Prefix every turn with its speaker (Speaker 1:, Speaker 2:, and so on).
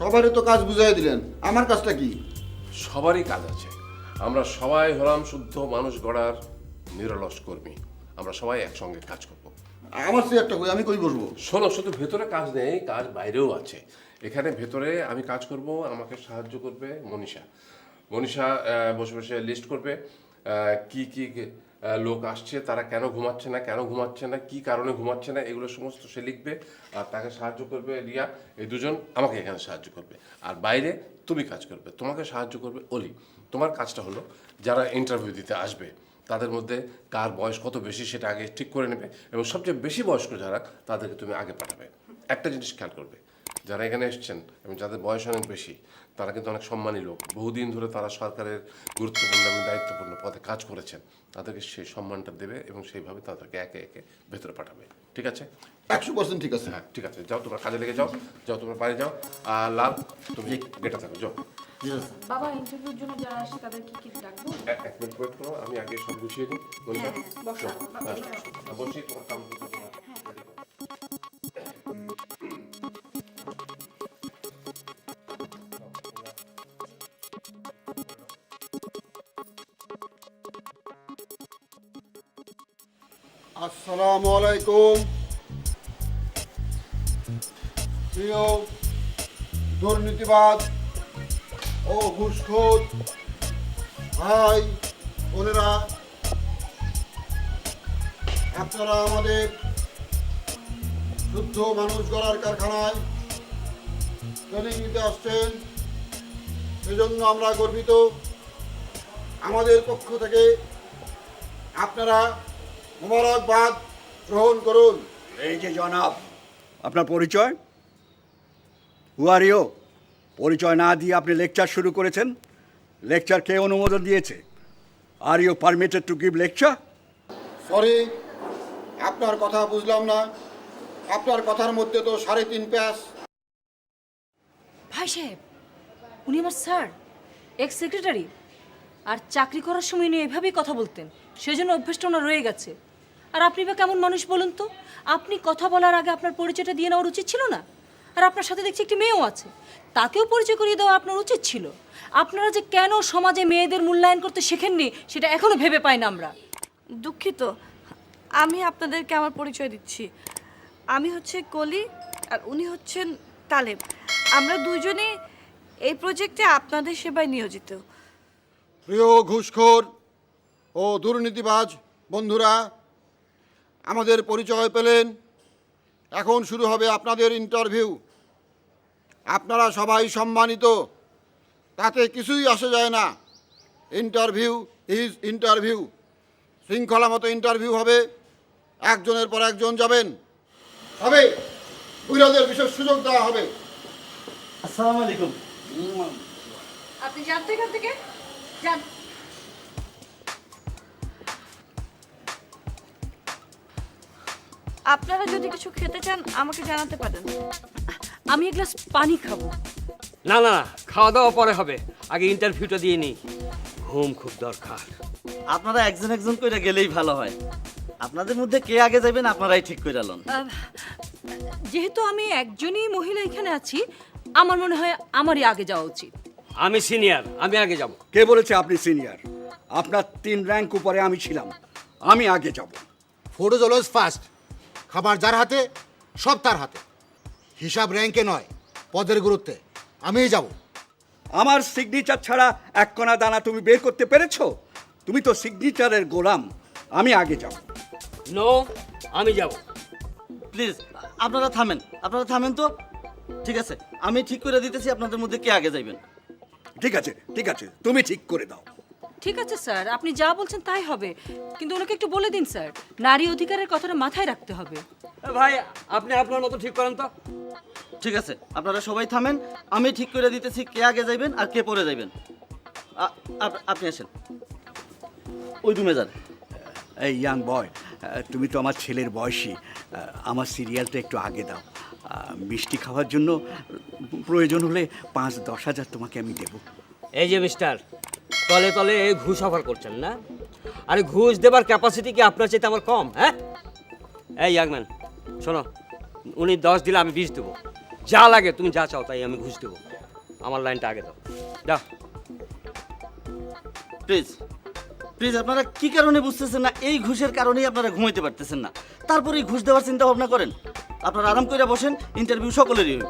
Speaker 1: সবারই তো কাজ বুঝাই দিলেন। আমার কাজটা কি?
Speaker 2: সবারই কাজ আছে। আমরা সবাই হলাম শুদ্ধ মানুষ গড়ার নিরলস কর্মী। আমরা সবাই একসঙ্গে কাজ করব।
Speaker 1: আমার সে একটা কই আমি কই বসবো?
Speaker 2: শোনো শুধু ভেতরে কাজ নেই কাজ বাইরেও আছে। এখানে ভেতরে আমি কাজ করব আমাকে সাহায্য করবে মনীষা। মনীষা বসে বসে লিস্ট করবে। কি কি লোক আসছে, তারা কেন ঘুমাচ্ছে না, কেন ঘুমাচ্ছে না, কি কারণে ঘুমাচ্ছে না, এগুলো সমস্ত সে লিখবে আর তাকে সাহায্য করবে রিয়া, এই দুজন আমাকে এখানে সাহায্য করবে। আর বাইরে তুমি কাজ করবে, তোমাকে সাহায্য করবে অলি। তোমার কাজটা হলো যারা ইন্টারভিউ দিতে আসবে, তাদের মধ্যে কার বয়স কত বেশি সেটা আগে ঠিক করে নেবে এবং সবচেয়ে বেশি বয়স্ক যারা, তাদেরকে তুমি আগে পাঠাবে। একটা জিনিস খেয়াল করবে যারা এখানে এসছেন এবং যাদের বয়স অনেক বেশি তারা কিন্তু অনেক সম্মানী লোক। বহুদিন ধরে তারা সরকারের গুরুত্বপূর্ণ এবং দায়িত্বপূর্ণ পদে কাজ করেছেন। তাদেরকে সেই সম্মানটা দেবে এবং সেইভাবে তাদেরকে একে একে ভেতরে পাঠাবে। ঠিক আছে?
Speaker 1: একশো পার্সেন্ট ঠিক আছে।
Speaker 2: হ্যাঁ ঠিক আছে। যাও তোমরা কাজে লেগে যাও যাও তোমরা বাড়ি যাও। আর লাভ তুমি গেটে থাকো যাও।
Speaker 3: বাবা ইন্টারভিউর জন্য যারা আসে তাদের কি কি ডাকবো
Speaker 2: এক- এক মিনিট ওয়েট করো আমি আগে সব গুছিয়ে নিই। মনীষা
Speaker 3: বসো।
Speaker 2: হ্যাঁ, বলছি তোমার কাম
Speaker 1: আসসালামু আলাইকুম। প্রিয় দুর্নীতিবাদ ও ঘুষখোর ভাই, বোনেরা, আপনারা আমাদের শুদ্ধ মানুষ গড়ার কারখানায় ট্রেনিং নিতে আসছেন। সেজন্য আমরা গর্বিত। আমাদের পক্ষ থেকে আপনারা মোবারকবাদ গ্রহণ করুন।
Speaker 4: এই যে জনাব আপনার পরিচয়? হুয়ারিও পরিচয় না দিয়ে আপনি লেকচার শুরু করেছেন। লেকচার কে অনুমোদন দিয়েছে? Are you permitted to give lecture
Speaker 1: sorry আপনার কথা বুঝলাম না। আপনার কথার মধ্যে তো সাড়ে তিন প্যাস
Speaker 3: ভাই সাহেব উনি আমার স্যার এক্স সেক্রেটারি আর চাকরি করার সময় উনি এভাবেই কথা বলতেন সেজন্য অভ্যেসটা ওনার রয়ে গেছে। আর আপনি বা কেমন মানুষ বলুন তো? আপনি কথা বলার আগে আপনার পরিচয়টা দিয়ে নেওয়ার উচিত ছিল না? আর আপনার সাথে দেখছি একটি মেয়েও আছে। তাকেও পরিচয় করিয়ে দেওয়া আপনার উচিত ছিল। আপনারা যে কেন সমাজে মেয়েদের মূল্যায়ন করতে শেখেননি সেটা এখনও ভেবে পাই না আমরা।
Speaker 5: দুঃখিত। আমি আপনাদেরকে আমার পরিচয় দিচ্ছি। আমি হচ্ছে কলি আর উনি হচ্ছেন তালেব। আমরা দুজনেই এই প্রজেক্টে আপনাদের সেবায় নিয়োজিত।
Speaker 1: প্রিয় ঘুষখোর ও দুর্নীতিবাজ বন্ধুরা আমাদের পরিচয় পেলেন। এখন শুরু হবে আপনাদের ইন্টারভিউ আপনারা সবাই সম্মানিত। তাতে কিছুই আসে যায় না। ইন্টারভিউ ইজ ইন্টারভিউ শৃঙ্খলা মতো ইন্টারভিউ হবে। একজনের পর একজন যাবেন। হবে। মহিলাদের বিশেষ সুযোগ দেওয়া হবে।
Speaker 6: আসসালামু আলাইকুম।
Speaker 3: আপনি যান তো থেকে। যান।
Speaker 5: আপনারা যদি কিছু খেতে চান আমাকে জানাতে পারেন।
Speaker 3: আমি এক গ্লাস পানি খাব।
Speaker 6: না না খাওয়া দাওয়া পরে হবে। আগে ইন্টারভিউটা দিয়ে নিই। ঘুম খুব দরকার।
Speaker 7: আপনারা একজন একজন করে গেলেই ভালো হয়। আপনাদের মধ্যে কে আগে যাবেন আপনারাই ঠিক করে লন।
Speaker 3: যেহেতু আমি একজনই মহিলা এখানে আছি আমার মনে হয় আমারই আগে যাওয়া উচিত।
Speaker 6: আমি সিনিয়র আমি আগে যাব।
Speaker 4: কে বলেছে আপনি সিনিয়র আপনার তিন র্যাঙ্ক উপরে আমি ছিলাম। আমি আগে যাব।
Speaker 8: ফুড ইজ অলওয়েজ ফার্স্ট খাবার যার হাতে সব তার হাতে। হিসাব র্যাঙ্কে নয় পদের গুরুত্বে। আমিই যাব।
Speaker 4: আমার সিগনেচার ছাড়া এক কণা দানা তুমি বের করতে পেরেছ? তুমি তো সিগনেচারের গোলাম আমি আগে যাব।
Speaker 6: নো আমি যাব।
Speaker 7: প্লিজ আপনারা থামেন আপনারা থামেন তো। ঠিক আছে আমি ঠিক করে দিতেছি আপনাদের মধ্যে কে আগে যাইবেন?
Speaker 4: ঠিক আছে ঠিক আছে তুমি ঠিক করে দাও।
Speaker 3: ঠিক আছে স্যার। আপনি যা বলছেন তাই হবে। কিন্তু ওনাকে একটু বলে দিন স্যার। নারী অধিকারের কথাটা মাথায় রাখতে হবে।
Speaker 6: ভাই আপনি আপনার মতো ঠিক করেন তো।
Speaker 7: ঠিক আছে আপনারা সবাই থামেন। আমি ঠিক করে দিতেছি কে আগে যাইবেন আর কে পরে যাইবেন। আপনি আসেন। ওই রুমে যান।
Speaker 4: এই ইয়াং বয় তুমি তো আমার ছেলের বয়সী। আমার সিরিয়ালটা একটু আগে দাও। মিষ্টি খাওয়ার জন্য প্রয়োজন হলে পাঁচ দশ হাজার তোমাকে আমি দেবো।
Speaker 6: এই যে মিস্টার তলে তলে ঘুষ অফার করছেন না? আরে ঘুষ দেবার ক্যাপাসিটি কি আপনার চাইতে আমার কম হ্যাঁ? এই ইয়াংম্যান শোনো উনি দশ দিলে আমি বিশ দেবো। যা লাগে তুমি যা চাও তাই আমি ঘুষ দেবো। আমার লাইনটা আগে দাও। যা।
Speaker 7: প্লিজ প্লিজ আপনারা কি কারণে বুঝতেছেন না? এই ঘুষের কারণেই আপনারা ঘুমাইতে পারতেছেন না। তারপরে এই ঘুষ দেওয়ার চিন্তা ভাবনা করেন। আপনারা আরাম করে বসেন ইন্টারভিউ সকলেরই হইব।